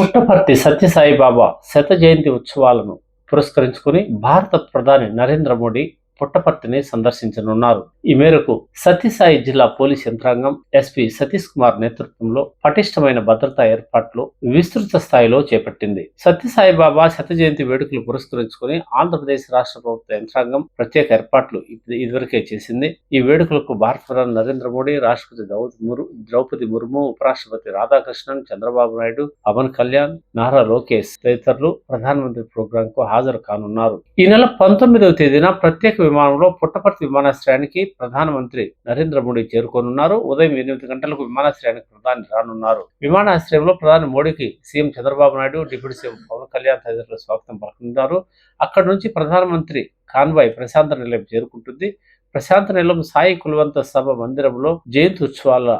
పుట్టపర్తి సత్యసాయిబాబా శత జయంతి ఉత్సవాలను పురస్కరించుకుని భారత ప్రధాని నరేంద్ర మోడీ పుట్టపర్తిని సందర్శించనున్నారు. ఈ మేరకు సత్యసాయి జిల్లా పోలీస్ యంత్రాంగం ఎస్పీ సతీష్ కుమార్ నేతృత్వంలో పటిష్టమైన భద్రతా ఏర్పాట్లు విస్తృత స్థాయిలో చేపట్టింది. సత్యసాయి బాబా శత జయంతి వేడుకలు పురస్కరించుకుని ఆంధ్రప్రదేశ్ రాష్ట్ర ప్రభుత్వ యంత్రాంగం ప్రత్యేక ఏర్పాట్లు ఇది- ఇదివరకే చేసింది. ఈ వేడుకలకు భారత ప్రధాని నరేంద్ర మోడీ రాష్ట్రపతి ద్రౌపది మురు ద్రౌపది ముర్ము ఉపరాష్ట్రపతి రాధాకృష్ణన్ చంద్రబాబు నాయుడు పవన్ కళ్యాణ్ నారా లోకేష్ తదితరులు ప్రధానమంత్రి ప్రోగ్రాం కు హాజరు కానున్నారు. ఈ నెల పంతొమ్మిదవ తేదీన ప్రత్యేక విమానంలో పుట్టపర్తి విమానాశ్రయానికి ప్రధానమంత్రి నరేంద్ర మోడీ చేరుకోనున్నారు. ఉదయం ఎనిమిది గంటలకు విమానాశ్రయానికి ప్రధాని రానున్నారు. విమానాశ్రయంలో ప్రధాని మోడీకి CM Chandrababu Naidu deputy CM Pawan Kalyan తదితరులు స్వాగతం పలుకుతున్నారు. అక్కడి నుంచి ప్రధానమంత్రి కాన్వాయ్ ప్రశాంత నిలయం చేరుకుంటుంది. ప్రశాంత నిలయం సాయి కులవంత సభ మందిరంలో జయంతి ఉత్సవాల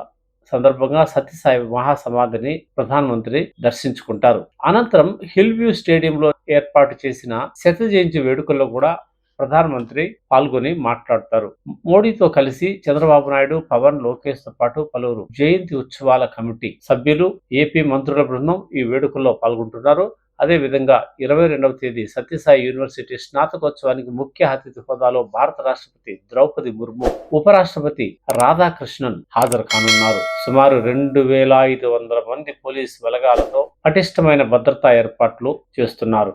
సందర్భంగా సత్యసాయి మహాసమాధిని ప్రధానమంత్రి దర్శించుకుంటారు. అనంతరం హిల్ వ్యూ స్టేడియంలో ఏర్పాటు చేసిన శత జయంతి వేడుకల్లో కూడా ప్రధానమంత్రి పాల్గొని మాట్లాడతారు. మోడీతో కలిసి చంద్రబాబు నాయుడు పవన్ లోకేష్తో పాటు పలువురు జయంతి ఉత్సవాల కమిటీ సభ్యులు ఏపీ మంత్రుల బృందం ఈ వేడుకల్లో పాల్గొంటున్నారు. అదే విధంగా ఇరవై రెండవ తేదీ సత్యసాయి యూనివర్సిటీ స్నాతకోత్సవానికి ముఖ్య అతిథి హోదాలో భారత రాష్ట్రపతి ద్రౌపది ముర్ము ఉపరాష్ట్రపతి రాధాకృష్ణన్ హాజరు కానున్నారు. సుమారు రెండు వేల ఐదు వందల మంది పోలీస్ బలగాలతో పటిష్టమైన భద్రతా ఏర్పాట్లు చేస్తున్నారు.